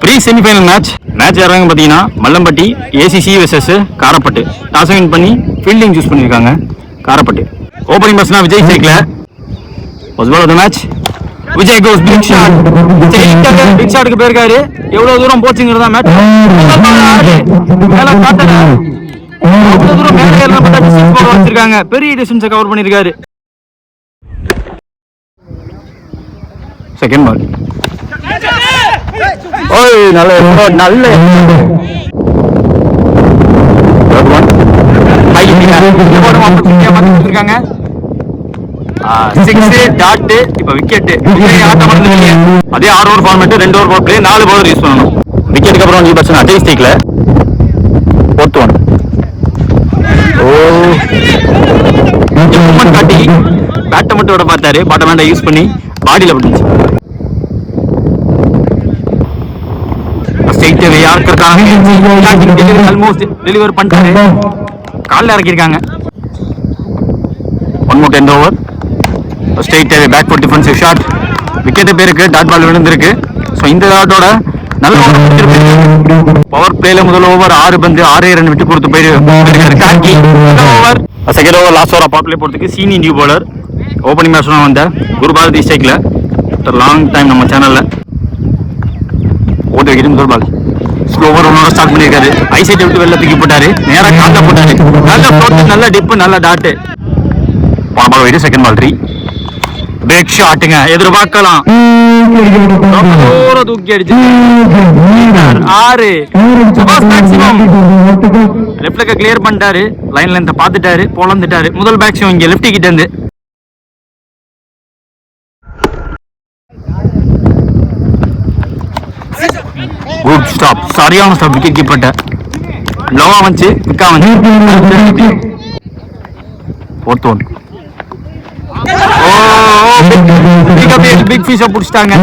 Pre semifinal match match யாராங்க பார்த்தீங்கன்னா Mallampatti ACC versus Karapattu. Toss win பண்ணி fielding choose பண்ணியிருக்காங்க. காரப்பட்டு. ஓப்பனிங் பர்சனா விஜய் சேர்க்கல was ball of the match Vijay goes big shot big ஷாட்டுக்கு போயிருக்காரு. எவ்வளோ தூரம் போச்சுங்கிறதா மேட்ச் மேல காட்டல தூரம் மேலே பார்த்தா வச்சிருக்காங்க. பெரிய டிஸ்டன்ஸை கவர் பண்ணியிருக்காரு. செகண்ட் பால் ஓய் நல்ல நல்ல. இருக்காங்க சிக்ஸ் டாட் இப்ப விக்கெட் அதே ஆறு ஓவர் ஃபார்மேட் ரெண்டு ஓவர் போட்டு நாலு பவுலர் யூஸ் பண்ணணும். விக்கெட்டுக்கு அப்புறம் அஞ்சு percent Ajay ஸ்டேக்ல. Fourth one oh. Moment காட்டி பேட்டை மட்டும் விட பார்த்தாரு. பாட்டை வேண்டாம் யூஸ் பண்ணி பாடியில் விட்டுச்சு யாருக்காக ஆல்மோஸ்ட் டெலிவர் பண்ணிட்டாரு காலில் இறக்கியிருக்காங்க. ஒன் மோட் எந்த over straight back foot defensive shot wicket பேருக்கு டாட் பால் விழுந்திருக்கு. ஸோ இந்த டாட்டோட நல்ல பவர் பிளேல முதல் ஓவர் ஆறு பந்து ஆறே ரன் விட்டு கொடுத்து போயிருக்காரு காக்கி over second over last over power play போறதுக்கு Seeni new bowler opening batsman வந்த குருபாரதி ஸ்டேக்ல லாங் டைம் நம்ம சேனல்ல ஓட்டு வைக்கிறது முதல் பால் ஸ்லோவர் ஒன்னோட ஸ்டார்ட் பண்ணியிருக்காரு ஐசைட்டை விட்டு வெளில தூக்கி போட்டாரு. நேராக காட்ட போட்டாரு. நல்ல போட்டு நல்ல டிப்பு நல்ல டாட்டு போன ball second ball three break ஷாட்டுங்க எதிர்பார்க்கலாம். தூரம் தூக்கி அடிச்சு. ஆறு. லெஃப்ட்ல கிளியர் பண்ணிட்டாரு. லைன் லென்த்தை பாத்துட்டாரு பொழந்துட்டாரு. முதல் மேக்ஸிமம் இங்க லெஃப்ட் கிட்ட இருந்து குட் ஸ்டாப் சரியான ஸ்டாப் விக்கெட் கீப்பர்ட்ட லோவா வந்துச்சு. விக்கா வந்து ஃபோர்த் ஒன் பிக் ஃபிஷ் பிடிச்சிட்டாங்க.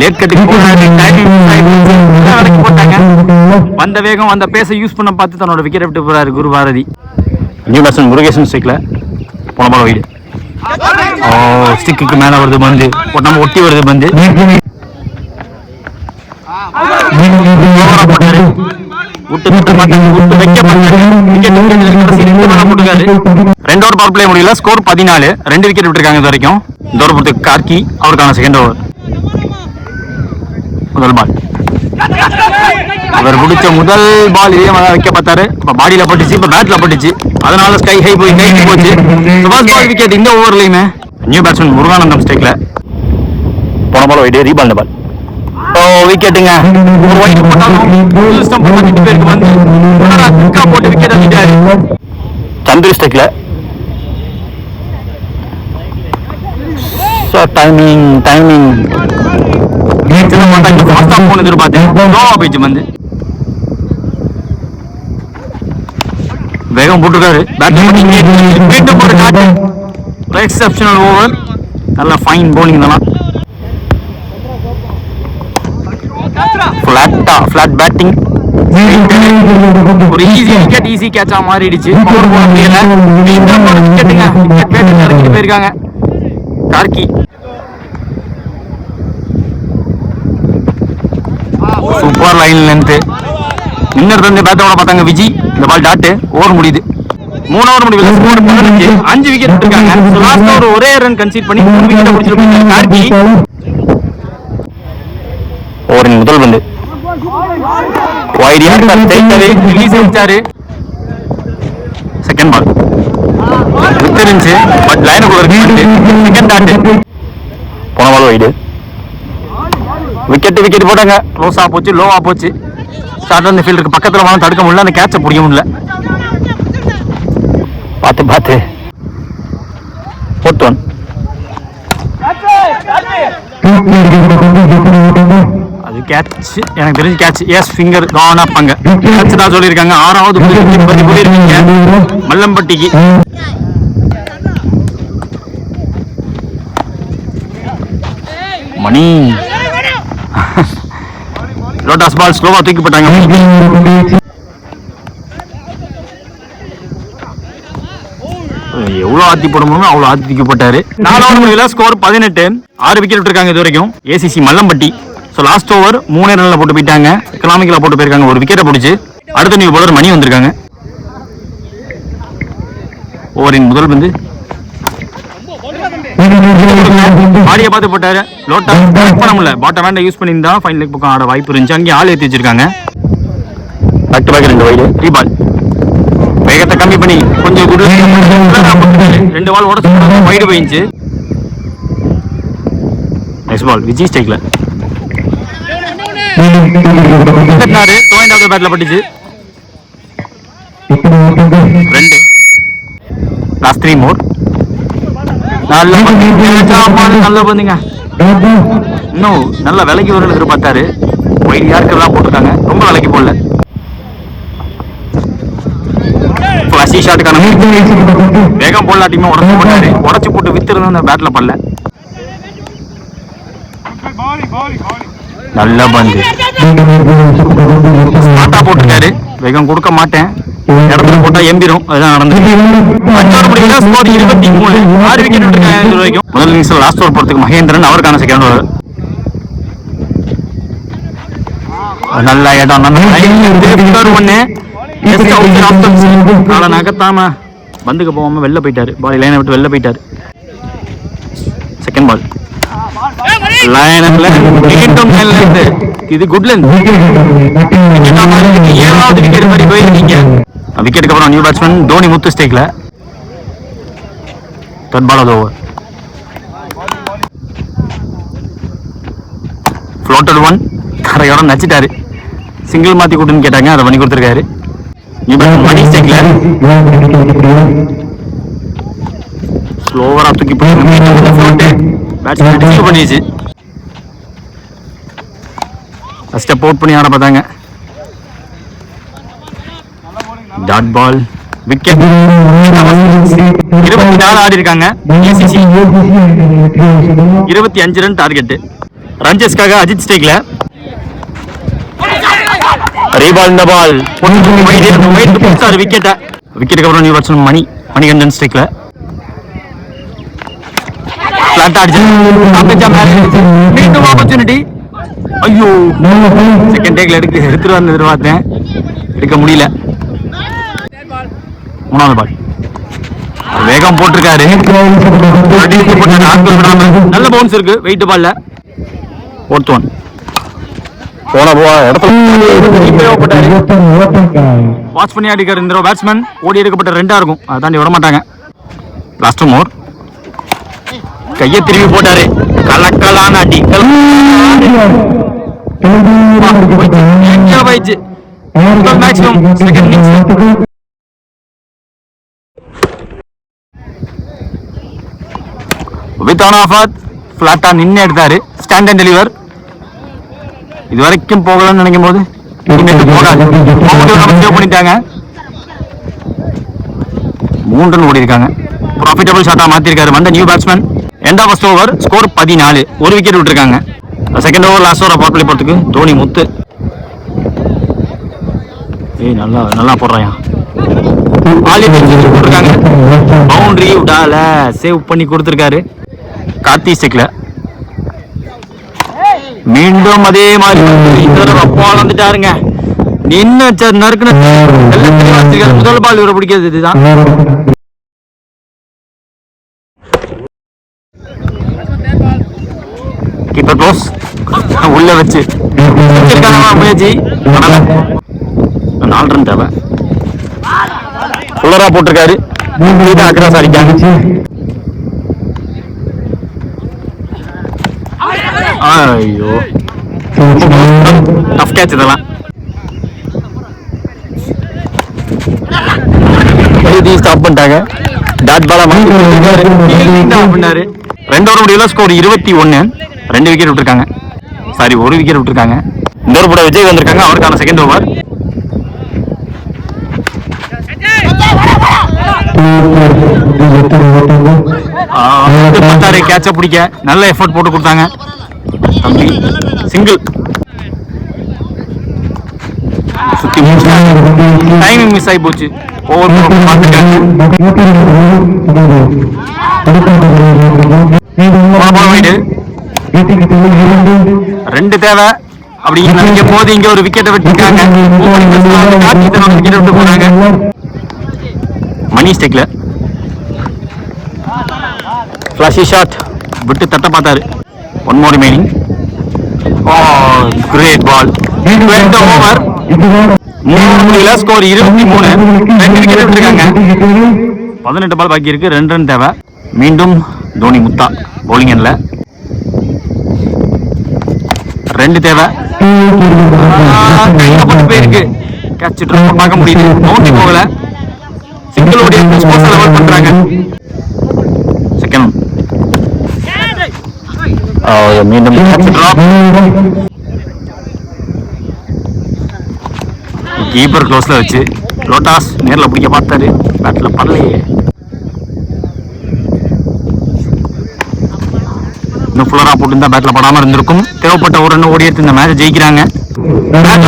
லேட் கட்டுக்கு போனாரு போட்டாங்க. வந்த வேகம் வந்த பேச யூஸ் பண்ண பார்த்து தன்னோட விக்கெட் விட்டு போறாரு குரு பாரதி. நியூ பேட்ஸ்மேன் முருகேசன் ஸ்டிக்ல போன பால் வீடு ஓ ஸ்டிக்கு மேல வருது பந்து. நம்ம ஒட்டி வருது பந்து ஓவரா போட்டாரு விட்டு விட்டு மாட்டாங்க விட்டு வைக்க மாட்டாங்க விக்கெட் போட்டுக்காரு ரெண்டு ஓவர் பவர் பிளே முடியல. ஸ்கோர் பதினாலு. ரெண்டு விக்கெட் விட்டுருக்காங்க இது வரைக்கும். இந்த ஓவர் பொறுத்து கார்கி அவருக்கான செகண்ட் ஓவர் முதல் பால் அவர் பிடிச்ச முதல் பால் இதே மாதிரி வைக்க பார்த்தாரு. இப்ப பாடியில பட்டுச்சு இப்ப பேட்ல பட்டுச்சு. அதனால ஸ்கை ஹை போய் கைக்கு போச்சு. ஃபர்ஸ்ட் பால் விக்கெட் இந்த ஓவர்லயுமே நியூ பேட்ஸ்மேன் முருகானந்தம் ஸ்டேக்ல போன பால் வைடு ரீபால் பால் ஓ விக்கெட்டுங்க ஒரு ஒயிட் போட்டாலும் ஸ்டம்ப் பண்ணிட்டு பேருக்கு வந்து குக்கா போட்டு விக்கெட் அடிச்சாரு சந்திர ஸ்டெக்ல டைமிங் டைமிங் சின்ன மாட்டாங்க ஃபாஸ்டா போன எதிர்பார்த்தேன் ஸ்லோவா போயிடுச்சு வந்து வேகம் போட்டுருக்காரு. பேட்டிங் போட்டு எக்ஸப்ஷனல் ஓவர் நல்ல ஃபைன் பவுலிங் தான் ஃப்ளாட்டா ஃப்ளாட் பேட்டிங் ஒரு ஈஸி விக்கெட் ஈஸி கேட்சா மாறிடுச்சு. பவர் போட முடியல மீண்டும் விக்கெட்டுங்க விக்கெட் பேட்டிங் இறக்கிட்டு போயிருக்காங்க. கார்கி. சூப்பர் லைன் லென்த் இன்னொரு வந்து பேட்டோட பார்த்தாங்க விஜி. இந்த பால் டாட்டு ஓவர் முடியுது. மூணு ஓவர் முடிவில் ஸ்கோர் பதினஞ்சு அஞ்சு விக்கெட் இருக்காங்க லாஸ்ட் ஓவர் ஒரே ரன் கன்சீட் பண்ணி மூணு விக்கெட் பிடிச்சிருக்காங்க கார்கி ஓவரின் முதல் பந்து வைடியா ஜெயிச்சாரு ரிலீஸ் அடிச்சாரு பால் வித்துருந்துச்சு பட் லைனுக்குள்ள இருக்கு செகண்ட் டாட் போன பால் வைடு விக்கெட் விக்கெட் போட்டாங்க. க்ளோஸா போச்சு லோவா போச்சு. ஸ்டார்ட் அந்த ஃபீல்டுக்கு பக்கத்துல வாங்க தடுக்க முடியல அந்த கேட்சை பிடிக்க முடியல. பார்த்து பார்த்து. ஃபோர்த் அது கேட்ச் எனக்கு தெரிஞ்சு catch is finger gone up அங்கே. கேட்ச் தான் சொல்லியிருக்காங்க. ஆறாவது position பத்தி மல்லம்பட்டிக்கு. மணி. லோட்டாஸ் பால் ஸ்லோவா தூக்கி போட்டாங்க. எவ்வளவு ஆத்தி போட அவ்வளவு ஆத்தி தூக்கி போட்டாரு. நாலாவது முடிவில் ஸ்கோர் பதினெட்டு. ஆறு விக்கெட் விட்டுருக்காங்க இது வரைக்கும். ACC Mallampatti. So last over மூணே ரனில் போட்டு போயிட்டாங்க. எக்கனாமிக்கலா போட்டு போயிருக்காங்க. ஒரு விக்கெட்டை பிடிச்சி. அடுத்த நியூ பவுலர் மணி வந்திருக்காங்க. ஓவரின் முதல் பந்து. பாடியை பார்த்து போட்டாரு. லோட்டா பண்ண முடியல. பாட்டை வேண்டாம் யூஸ் பண்ணியிருந்தா ஃபைன் லெக் பக்கம் ஆட வாய்ப்பு இருந்துச்சு. அங்கேயும் ஆள் ஏற்றி வச்சிருக்காங்க. பேக் டு பேக் ரெண்டு வைடு த்ரீ பால் வேகத்தை கம்மி பண்ணி கொஞ்சம் குடு. ரெண்டு பால் உடச்சு வைடு போயிடுச்சு. நெக்ஸ்ட் பால் விஜய் ஸ்டேக்கில் கட்டினாரு பட்டுச்சு. ரெண்டு. லாஸ்ட் த்ரீ மோர் நல்ல பந்து. ஆமா, இன்னும் நல்ல விலைக்கு வரும்னு எதிர்பார்த்தாரு. ஒயிட் யாருக்கெல்லாம் போட்டிருக்காங்க? ரொம்ப விலைக்கு போடல. ஃபிளாஷி ஷாட்டுக்கான வேகம் போடலாட்டியுமே உடச்சு போட்டாரு. உடச்சு போட்டு வித்து அந்த பேட்ல படல நல்ல பந்து. ஸ்மார்ட்டா போட்டிருக்காரு. வேகம் கொடுக்க மாட்டேன். இடத்துல போட்டா எம்பிரும் அதுதான் நடந்தது. ஸ்கோர் இருபத்தி மூணு. ஆறு விக்கெட் விட்டுருக்காங்க வரைக்கும். முதல் இன்னிங்ஸ்ல லாஸ்ட் ஓவர் போறதுக்கு மகேந்திரன் அவருக்கான செகண்ட் ஓவர் நல்ல இடம். நல்ல ஒண்ணு காலை நகர்த்தாம பந்துக்கு போகாம வெளில போயிட்டாரு. பால் லைனை விட்டு வெளில போயிட்டாரு. செகண்ட் பால் லைனப்ல மீண்டும் மேல இது குட்லண்ட் ஏழாவது விக்கெட் மாதிரி போயிருக்கீங்க விக்கெட்டுக்கு அப்புறம் நியூ பேட்ஸ்மேன் தோனி முத்து ஸ்டேக்ல தேர்ட் பால் அது ஓவர் ஃப்ளோட்டட் ஒன் கரையோட நச்சிட்டாரு. சிங்கிள் மாத்தி கூட்டுன்னு கேட்டாங்க அதை பண்ணி கொடுத்துருக்காரு. நியூ பேட்ஸ்மேன் மணி ஸ்டேக்ல ஸ்லோவரா தூக்கி போட்டு. பேட்ஸ்மேன் பண்ணிடுச்சு ஸ்டெப் அவுட் பண்ணி ஆட பார்த்தாங்க. டாட் பால் விக்கெட் இருபத்தி நாலு ஆடி இருக்காங்க. இருபத்தி அஞ்சு ரன் டார்கெட் ரன்சஸ்க்காக அஜித் ஸ்டேக்ல ரீபால் இந்த பால் சார் விக்கெட்டை விக்கெட்டுக்கு அப்புறம் நியூ பேட்ஸ்மேன் மணி மணிகண்டன் ஸ்டேக்ல ஃபிளாட் அடிச்சு. மீண்டும் ஆப்பர்ச்சுனிட்டி ஐயோ. செகண்ட் டேக்ல எடுக்க எடுத்துட்டு வந்து எதிர்பார்த்தேன். எடுக்க முடியல. மூணாவது பால் வேகம் போட்டிருக்காரு. நல்ல பவுன்ஸ் இருக்கு. வெயிட் பால்ல ஃபோர்த் ஒன் போன போ இடத்துல வாட்ச் பண்ணி அடிக்கிற இந்த பேட்ஸ்மேன் ஓடி எடுக்கப்பட்ட ரெண்டா இருக்கும். அதை தாண்டி விட மாட்டாங்க. லாஸ்ட் மோர் கையை திரும்பி போட்டாரு. கலக்கலான அடி. போயிடுச்சு maximum second innings with on offer ஃப்ளாட்டா நின்று எடுத்தாரு ஸ்டாண்ட் அண்ட் டெலிவர் இது வரைக்கும் போகலன்னு நினைக்கும் போது போகாது. சேவ் பண்ணிட்டாங்க. மூன்று ரன் ஓடி இருக்காங்க ப்ராஃபிட்டபிள் ஷாட்டா மாத்திருக்காரு. வந்த நியூ பேட்ஸ்மேன் எண்டா ஃபர்ஸ்ட் ஓவர் ஸ்கோர் பதினாலு. ஒரு விக்கெட் விட்டுருக்காங்க. Second over last over power play போறதுக்கு தோனி முத்து. ஏய் நல்லா நல்லா போடுறாயா? போட்டிருக்காங்க. பவுண்டரி விடால சேவ் பண்ணி கொடுத்துருக்காரு. கார்த்தி ஸ்டிக்ல மீண்டும் அதே மாதிரி இந்த தடவை பால் வந்துட்டாருங்க. நின்னு நறுக்குன்னு. முதல் பால் இவரை பிடிக்கிறது இதுதான் கீப்பர் க்ளோஸ் உள்ள வச்சு. வச்சிருக்காங்க முயற்சி பண்ணல. இன்னும் நாலு ரன் தேவை. ஃபுல்லரா போட்டிருக்காரு. இது அக்ராஸ் அடிக்காங்க ஐயோ. டஃப் கேட்ச் இதெல்லாம். எழுதி ஸ்டாப் பண்ணிட்டாங்க. டாட் பாலா பண்ணாரு ரெண்டு ஓவர் முடியல. ஸ்கோர் இருபத்தி ஒன்று ரெண்டு விக்கெட் விட்டுருக்காங்க. சாரி ஒரு விக்கெட் விட்டுருக்காங்க. இன்னொரு ஒரு விஜய் வந்திருக்காங்க அவருக்கான செகண்ட் ஓவர் பார்த்தாரு கேட்ச பிடிக்க. நல்ல எஃபர்ட் போட்டு கொடுத்தாங்க. தம்பி சிங்கிள் சுத்தி டைமிங் மிஸ் ஆகி போச்சு. ஓவர் போன ரெண்டு தேவை. அப்படி நினைக்கும் போது இங்க ஒரு விக்கெட்டை விட்டுருக்காங்க. விக்கெட் விட்டு போனாங்க. மணி ஸ்டெக்ல ஃபிளாஷி ஷாட் விட்டு தட்ட பார்த்தாரு. One more remaining oh great ball over மூணு ஸ்கோர் இருபத்தி மூணு. ரெண்டு விக்கெட் விட்டுருக்காங்க. பதினெட்டு பால் பாக்கி இருக்கு. ரெண்டு ரன் தேவை. மீண்டும் தோனி முத்தா. Bowling எண்ணில் ரெண்டு தேவை. ஆ, கையில போட்டு போயிருக்கு. கேட்ச் ட்ராப் பார்க்க முடியுது. பவுண்டரி போகல. சிங்கிள் ஓடி ஸ்போர்ட்ஸ் லெவல் பண்றாங்க. செகண்ட் மீண்டும் கேட்ச் ட்ராப் கீப்பர் க்ளோஸ்ல வச்சு. லோட்டாஸ் நேர்ல பிடிக்க பார்த்தாரு. பேட்ல பரலையே இன்னும் ஃபுல்லராக போட்டு பேட்டில் படாமல் இருந்திருக்கும். தேவைப்பட்ட ஒரு ரன் ஓடி எடுத்து இந்த மேட்ச் ஜெயிக்கிறாங்க. Match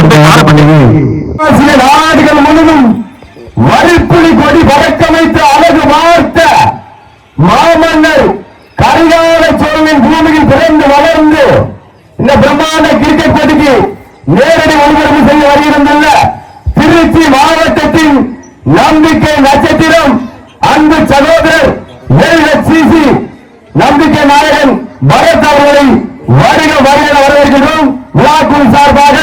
நாடுகள் முழுவதும் வரிப்புலி கொடி பறக்கமைத்து அழகு வார்த்த மாமன்னர் கரிகால சோழனின் பூமியில் பிறந்து வளர்ந்து இந்த பிரம்மாண்ட கிரிக்கெட் போட்டிக்கு நேரடி ஒளிபரப்பு செய்ய வருகிறதுள்ள திருச்சி மாவட்டத்தின் நம்பிக்கை நட்சத்திரம் அன்பு சகோதரர் நம்பிக்கை நாயகன் பரத் அவர்களை வருக வருக வரவேற்கிறோம் விழாக்குழு சார்பாக